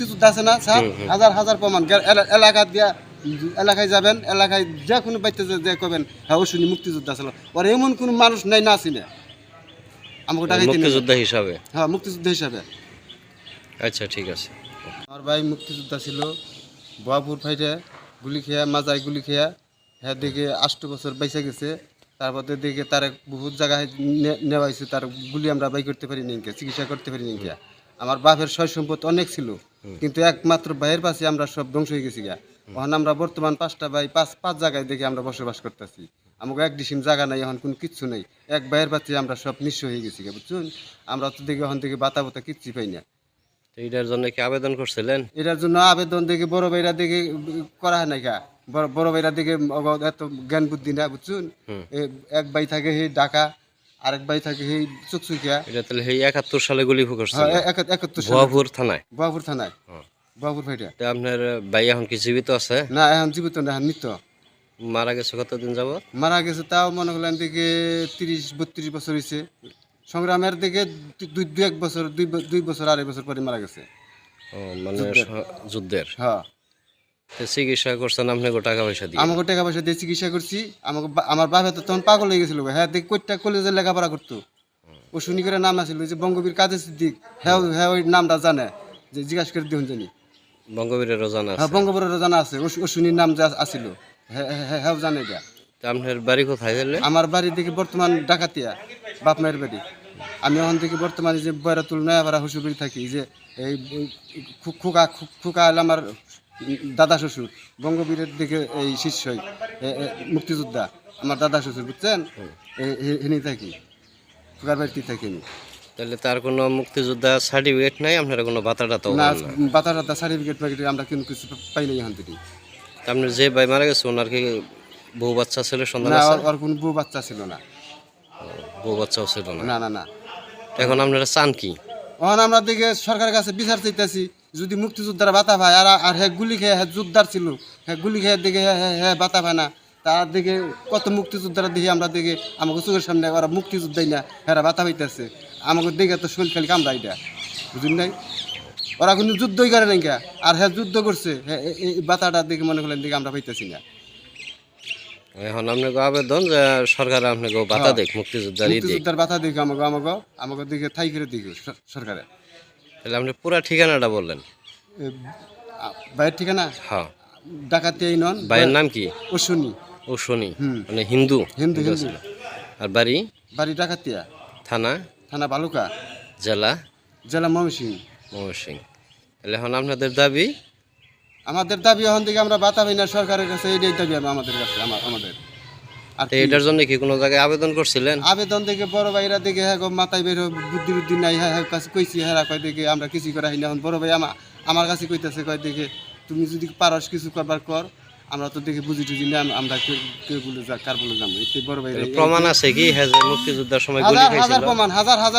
মুক্তিযুদ্ধ আছে না স্যার? হাজার হাজার প্রমাণ। এলাকা দিয়া এলাকায় যাবেন এলাকায় যে কোনো বাইতে যে- কবেন হ্যাঁ ও শুনি মুক্তিযুদ্ধ আছে ওর এমন কোনো মানুষ নাই না চিনে। আমাকে টাকাইতে নেই। মুক্তিযোদ্ধা হিসাবে? হ্যাঁ মুক্তিযুদ্ধ হিসাবে। আচ্ছা ঠিক আছে। আমার ভাই মুক্তিযোদ্ধা ছিল বাবুর ফাইটে গুলি খেয়া মাজায় গুলি খেয়া হ্যাঁ দেখে আষ্ট বছর বাইসে গেছে। তারপরে দেখে তার বহুত জায়গায় নেওয়া হয়েছে তার গুলি আমরা বাই করতে পারি নিকে চিকিৎসা করতে পারি নিকে আমার বাপের সয় সম্পদ অনেক ছিল। কিন্তু একমাত্র ভাইয়ের পাশে আমরা সব ধ্বংস হয়ে গেছি গা। এখন আমরা বর্তমান পাঁচটা ভাই পাঁচ পাঁচ জায়গায় দেখে আমরা বসবাস করতেছি। আমাকে এক ডিসিম জায়গা নাই এখন কোনো কিচ্ছু নেই। এক ভাইয়ের পাশে আমরা সব নিঃস্ব হয়ে গেছি গা বুঝছেন? আমরা তো দেখি এখন থেকে বাতা বাতা কিচ্ছু পাই না। এটার জন্য কি আবেদন করছিলেন? এটার জন্য আবেদন দেখে বড় ভাইরা দেখে করা হয় নাই কা বড় ভাইরা দেখে এত জ্ঞান বুদ্ধি না বুঝছুন? এক ভাই থাকে ঢাকা আরেক ভাই থাকে সেই চকচুকিয়া। এটা তাহলে সেই একাত্তর সালে গুলি হ্যাঁ, এ- একাত্তর ভুয়াপুর থানায়? বাবুর থানায়। বাবুর ভাইটা। তো আপনার ভাই এখন কি জীবিত আছে? না এখন জীবিত না এখন মৃত মারা গেছে কতদিন যাবত মারা গেছে তাও মনে করলেন দিকে তিরিশ বত্রিশ বছর হয়েছে সংগ্রামের দিকে দুই দুই এক বছর দুই দুই বছর আড়াই বছর পরে মারা গেছে। ও, মানে যুদ্ধের। হ্যাঁ। চিকিৎসা করছেন আপনি টাকা পয়সা দিয়ে আমাকে টাকা পয়সা দিয়ে চিকিৎসা করছি আমাকে আমার বাবা তো তখন পাগল হয়ে গেছিল হ্যাঁ দেখ কইটা কলেজে লেখাপড়া করতো ও শুনি করে নাম আছিল যে বঙ্গবীর কাদের সিদ্দিক হ্যাঁ হ্যাঁ ওই নামটা জানে যে জিজ্ঞাসা করে দিন জানি বঙ্গবীরের রোজানা হ্যাঁ আছে বঙ্গবীরের জানা আছে ও শুনির নাম যা আছিল হ্যাঁ হ্যাঁ, হ্যাঁ হ্যাঁ জানে এটা আপনার বাড়ি কোথায় গেলে আমার বাড়ি থেকে বর্তমান ডাকাতিয়া বাপ মায়ের বাড়ি আমি ওখান থেকে বর্তমানে যে বয়রাতুল নয়াপাড়া হুসুবির থাকি যে এই খুকা খুকা হলো আমার দাদা শ্বশুর বঙ্গবীরের দিকে এই শিষ্যই এ মুক্তিযোদ্ধা। আমার দাদা শ্বশুর বুঝছেন? এনে থাকি খুকার বাড়িতে থাকি আমি। তাহলে তার কোনো মুক্তিযোদ্ধা সার্টিফিকেট নাই? আপনার কোনো বাতা টাতা না বাতা টাতা সার্টিফিকেট ফার্টিফিকেট আমরা কিন্তু কিছু পাই নাই এখান থেকে। আপনার যে ভাই মারা গেছে ওনার কি বউ বাচ্চা ছেলে সন্তান না আছে? ওর কোনো বউ বাচ্চা ছিল না। বউ বাচ্চাও ছিল না? না না না। এখন আপনারা চান কি? এখন আমরা দিকে সরকারের কাছে বিচার চাইতেছি। যদি মুক্তিযোদ্ধারা বাতা পায় আর আর হ্যাঁ গুলি খেয়ে হ্যাঁ যোদ্ধার ছিল হ্যাঁ গুলি খেয়ে দিকে হ্যাঁ হ্যাঁ হ্যাঁ বাতা পায় না তার দিকে কত মুক্তিযোদ্ধারা দেখি আমরা দেখে আমাকে চোখের সামনে ওরা মুক্তিযোদ্ধাই না হ্যাঁ বাতা পাইতেছে আমাকে দেখে তো শরীর খালি কামড়াই দেয় বুঝুন নাই? ওরা কিন্তু যুদ্ধই করে নাই। আর হ্যাঁ যুদ্ধ করছে হ্যাঁ এই বাতাটা দেখে মনে করলেন দিকে আমরা পাইতেছি না। এখন আপনাকে আবেদন যে সরকার আপনাকে বাতা দেখ মুক্তিযোদ্ধার ই দেখ মুক্তিযোদ্ধার বাতা দেখে আমাকে আমাকে আমাকে দিকে থাই করে দিকে সরকারে। তাহলে আপনি পুরো ঠিকানাটা বললেন। বাইরের ঠিকানা? হ্যাঁ। ডাকাতি এই নন ভাইয়ের নাম কি? ও শুনি ও শনি মানে হিন্দু। হিন্দু হিন্দু। আর বাড়ি? বাড়ি ডাকাতিয়া। থানা? থানা বালুকা। জেলা? জেলা ময়মনসিং ময়মনসিং তাহলে এখন আপনাদের দাবি? আমাদের দাবি এখন থেকে আমরা বাতা পাই না সরকারের কাছে এইটাই দাবি আমাদের কাছে আমাদের। আর এটার জন্য কি কোনো জায়গায় আবেদন করছিলেন? আবেদন থেকে বড় ভাইরা দেখে হ্যাঁ মাথায় বের বুদ্ধি বুদ্ধি নাই হ্যাঁ হ্যাঁ কাছে কইছি হ্যাঁ কয় দেখে আমরা কিছু করা হয় না এখন বড় ভাই আমার আমার কাছে কইতেছে কয় দেখে তুমি যদি পারস কিছু করবার কর আমরা তো দেখে বুঝি টুঝি না আমরা কেউ বলে যা কার বলে যাব? বড় ভাই প্রমাণ আছে কি? হ্যাঁ মুক্তিযোদ্ধার সময় হাজার হাজার প্রমাণ হাজার হাজার